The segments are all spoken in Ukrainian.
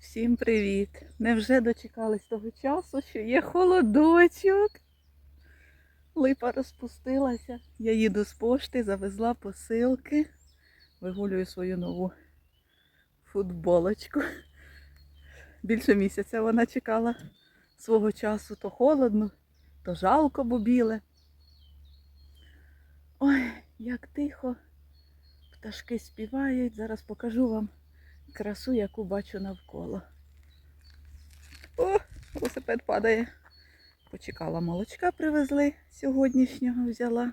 Всім привіт! Невже дочекались того часу, що є холодочок? Липа розпустилася. Я їду з пошти, завезла посилки. Вигулюю свою нову футболочку. Більше місяця вона чекала свого часу. То холодно, то жалко, бо біле. Ой, як тихо. Пташки співають. Зараз покажу вам красу, яку бачу навколо. О, велосипед падає. Почекала молочка, привезли сьогоднішнього, взяла.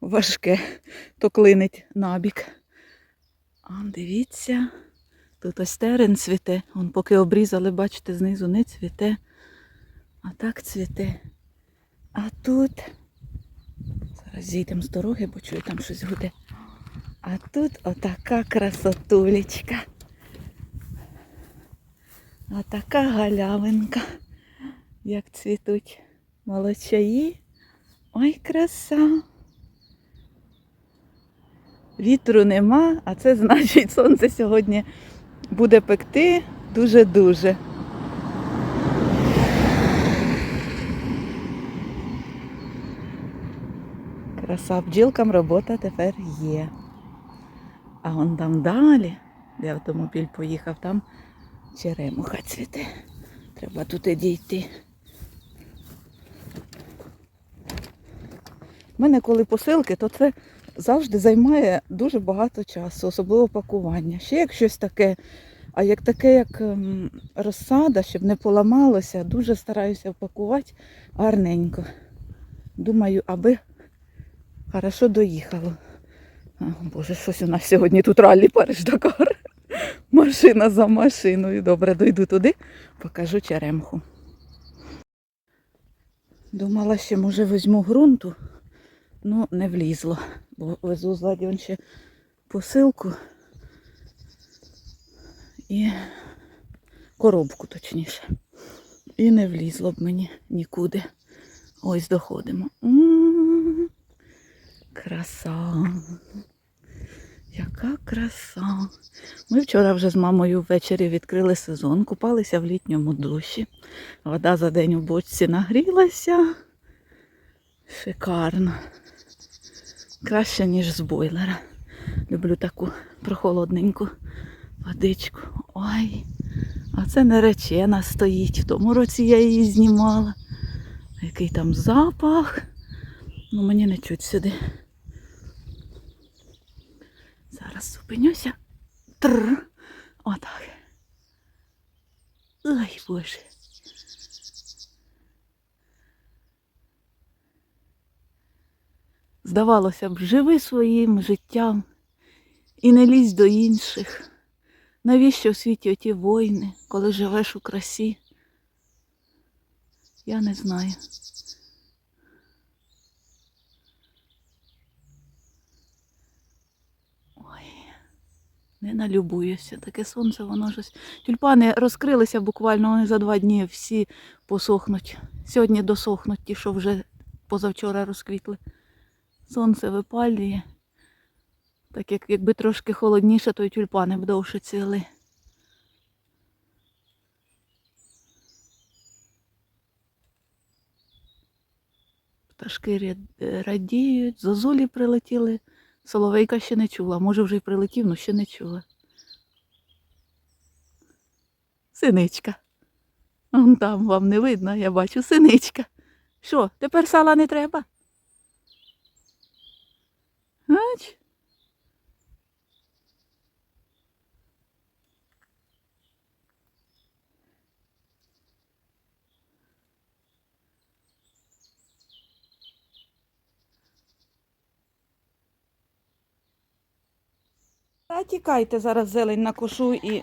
Важке, то клинить набік. А дивіться, тут ось терен цвіте. Он поки обрізали, бачите, знизу не цвіте. А так цвіте. А тут. Зараз зійдемо з дороги, бо чую, там щось гуде. А тут отака красотулечка. Отака галявинка, як цвітуть молочаї. Ой, краса. Вітру нема, а це значить сонце сьогодні буде пекти дуже-дуже. Краса бджілкам робота тепер є. А вон там далі, де автомобіль поїхав, там черемуха цвіте. Треба туди дійти. У мене коли посилки, то це завжди займає дуже багато часу, особливо пакування. Ще як щось таке, а як таке, як ем, розсада, щоб не поламалося, дуже стараюся впакувати гарненько. Думаю, аби хорошо доїхало. Боже, щось у нас сьогодні тут раллі Париж Дакар. Машина за машиною. Добре, дойду туди, покажу черемху. Думала, що може візьму ґрунту, ну не влізло, бо везу он ще посилку і коробку точніше. І не влізло б мені нікуди. Ось доходимо. М, Краса. Яка краса. Ми вчора вже з мамою ввечері відкрили сезон, купалися в літньому душі. Вода за день у бочці нагрілася. Шикарно. Краще, ніж з бойлера. Люблю таку прохолодненьку водичку. Ой, а це наречена стоїть. В тому році я її знімала. Який там запах. Ну мені не чуть сюди. Зараз зупинюся. Тр. Отак. Ой, боже. Здавалося б, живи своїм життям і не лізь до інших. Навіщо в світі оті війни, коли живеш у красі? Я не знаю. Не налюбуюся. Таке сонце, воно щось. Тюльпани розкрилися буквально вони за два дні всі посохнуть. Сьогодні досохнуть ті, що вже позавчора розквітли. Сонце випалює. Так як якби трошки холодніше, то й тюльпани б довше цвіли. Пташки ря- радіють, зозулі прилетіли. Соловейка ще не чула. Може вже й прилетів, але ще не чула. Синичка. Там вам не видно, я бачу синичка. Що, тепер сала не треба? Ач? Та тікайте, зараз зелень накошу і,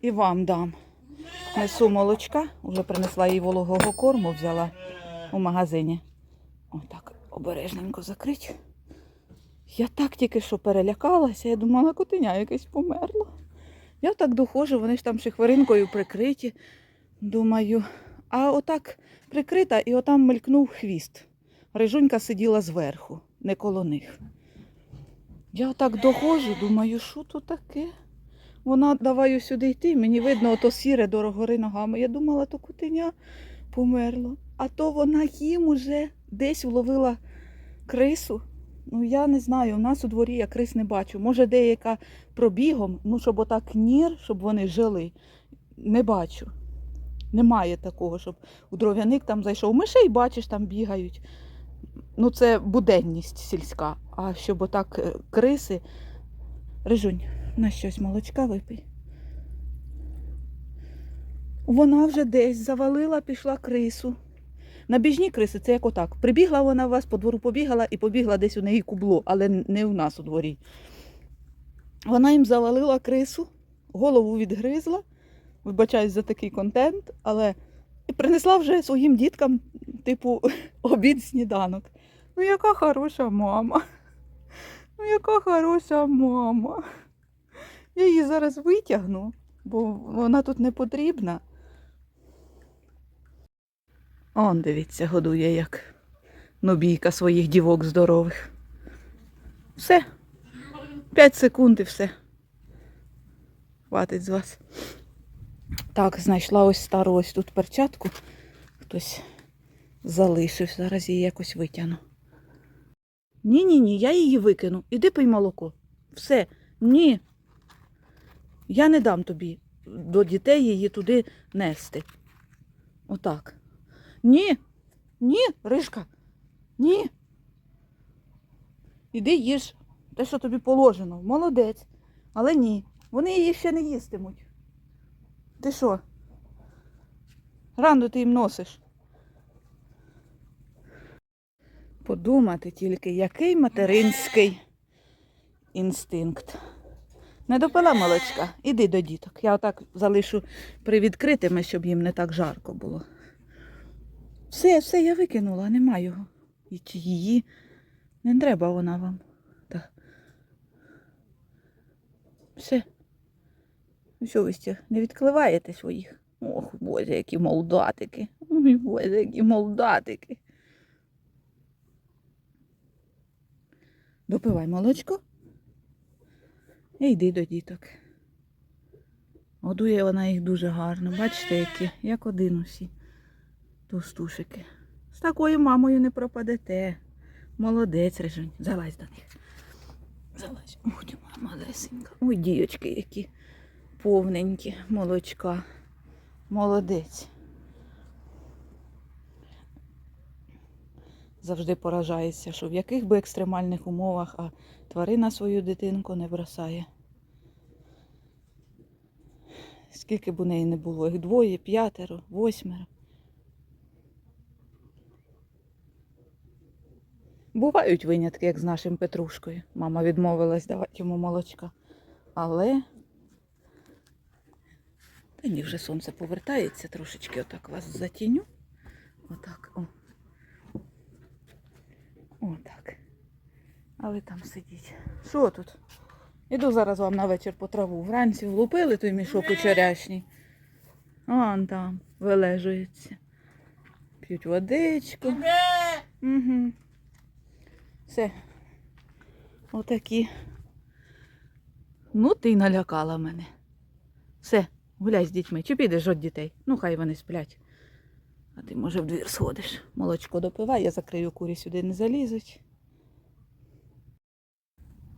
і вам дам. Несу молочка, вже принесла їй вологого корму, взяла у магазині. Отак обережненько закрить. Я так тільки що перелякалася, я думала, котеня якесь померло. Я так доходжу, вони ж там ще хвилинкою прикриті. Думаю, а отак прикрита і отам мелькнув хвіст. Рижунька сиділа зверху, не коло них. Я отак доходжу, думаю, що то таке? Вона давай сюди йти, мені видно, ото сіре до гори ногами. Я думала, то кутеня померло. А то вона їм уже десь вловила крису. Ну, я не знаю, у нас у дворі я крис не бачу. Може, деяка пробігом, ну, щоб отак нір, щоб вони жили. Не бачу. Немає такого, щоб у дров'яник там зайшов. Мишей, бачиш, там бігають. Ну, це буденність сільська. А щоб отак е, криси. Рижунь, на щось молочка випий. Вона вже десь завалила, пішла крису. Набіжні криси, це як отак. Прибігла вона у вас, по двору побігала і побігла десь у неї кубло, але не у нас у дворі. Вона їм завалила крису, голову відгризла, вибачаюсь за такий контент, але і принесла вже своїм діткам, типу, обід сніданок. Ну, яка хороша мама. Ну, яка хороша мама. Я її зараз витягну, бо вона тут не потрібна. Он, дивіться, годує як нобійка своїх дівок здорових. Все. П'ять секунд і все. Хватить з вас. Так, знайшла ось стару ось тут перчатку. Хтось залишив. Зараз її якось витягну. Ні, ні, ні, я її викину. Іди пий молоко. Все. Ні. Я не дам тобі до дітей її туди нести. Отак. Ні, ні, Ришка, ні. Іди їж те, що тобі положено. Молодець. Але ні. Вони її ще не їстимуть. Ти що? Ранду ти їм носиш. Подумати тільки, який материнський інстинкт. Не допила молочка, іди до діток. Я отак залишу привідкритими, щоб їм не так жарко було. Все, все, я викинула, нема його. І її. Не треба вона вам. Так. Все. Ну що ви ще не відкливаєте своїх? Ох, Боже, які молдатики. Ой, Боже, які молдатики. Допивай молочко. І йди до діток. Годує вона їх дуже гарно. Бачите, які, як один усі товстушики. З такою мамою не пропадете. Молодець, Рижунь. Залазь до них. Залазь. Ой, малесенька. Ой, діючки які повненькі, молочка. Молодець. Завжди поражається, що в яких би екстремальних умовах, а тварина свою дитинку не бросає. Скільки б у неї не було, їх двоє, п'ятеро, восьмеро. Бувають винятки, як з нашим Петрушкою. Мама відмовилась давати йому молочка. Але та ні, вже сонце повертається, трошечки отак вас затіню. Отак. О. Отак. А ви там сидіть. Що тут? Іду зараз вам на вечір по траву. Вранці влупили той мішок учорашній. Он там вилежується. П'ють водичку. Угу. Все. Отакі. Ну, ти й налякала мене. Все, гуляй з дітьми. Чи підеш від дітей? Ну, хай вони сплять. А ти, може, в двір сходиш. Молочко допивай, я закрию курі сюди не залізуть.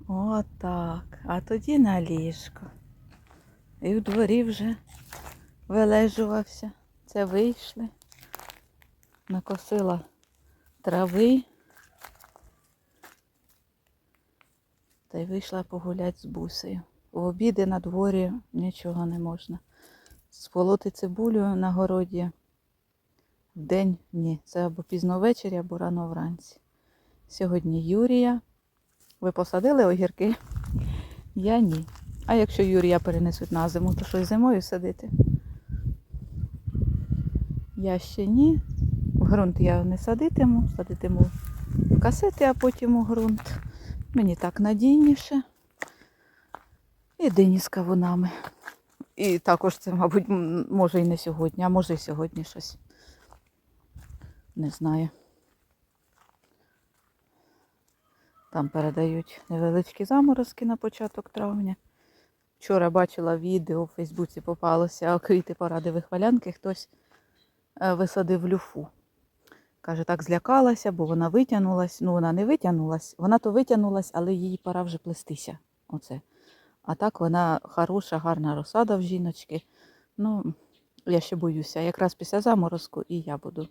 Отак. А тоді на ліжко. І в дворі вже вилежувався. Це вийшли. Накосила трави. Та й вийшла погуляти з бусею. В обіди на дворі нічого не можна. Сполоти цибулю на городі. Вдень ні. Це або пізно ввечері, або рано вранці. Сьогодні Юрія. Ви посадили огірки? Я ні. А якщо Юрія перенесуть на зиму, то що зимою садити? Я ще ні. В ґрунт я не садитиму, садитиму в касети, а потім у ґрунт. Мені так надійніше. І дині з кавунами. І також це, мабуть, може і не сьогодні, а може і сьогодні щось. Не знаю. Там передають невеличкі заморозки на початок травня. Вчора бачила відео в Фейсбуці попалося квіти поради вихвалянки, хтось е, висадив люфу. Каже, так злякалася, бо вона витягнулась. Ну, вона не витягнулась, вона то витягнулась, але їй пора вже плестися. Оце. А так вона хороша, гарна розсада в жіночки. Ну, я ще боюся. Якраз після заморозку і я буду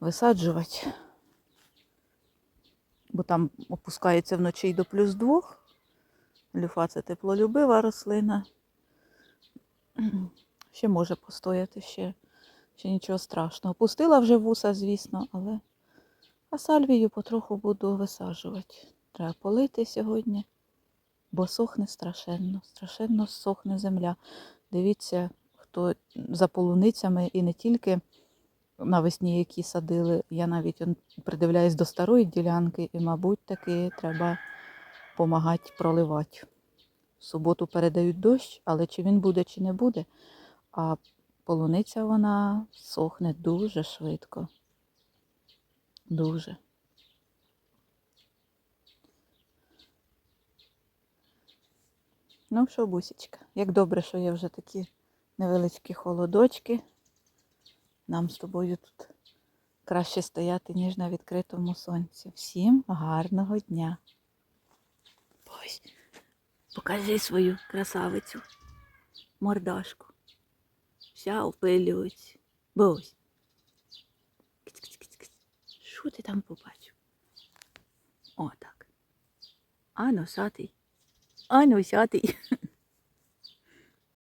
висаджувати. Бо там опускається вночі й до плюс двох. Люфа це теплолюбива рослина. Ще може постояти, ще, ще нічого страшного. Пустила вже вуса, звісно, але а сальвію потроху буду висаджувати. Треба полити сьогодні, бо сохне страшенно, страшенно сохне земля. Дивіться, хто за полуницями і не тільки навесні, які садили. Я навіть придивляюсь до старої ділянки, і, мабуть, таки треба допомагати проливати. В суботу передають дощ, але чи він буде, чи не буде. А полуниця вона сохне дуже швидко. Дуже. Ну що, бусічка, як добре, що є вже такі невеличкі холодочки. Нам з тобою тут краще стояти, ніж на відкритому сонці. Всім гарного дня. Ось, покажи свою красавицю, мордашку. Вся опилюється. Бось. Що ти там побачив? О, так. А носатий. А носатий.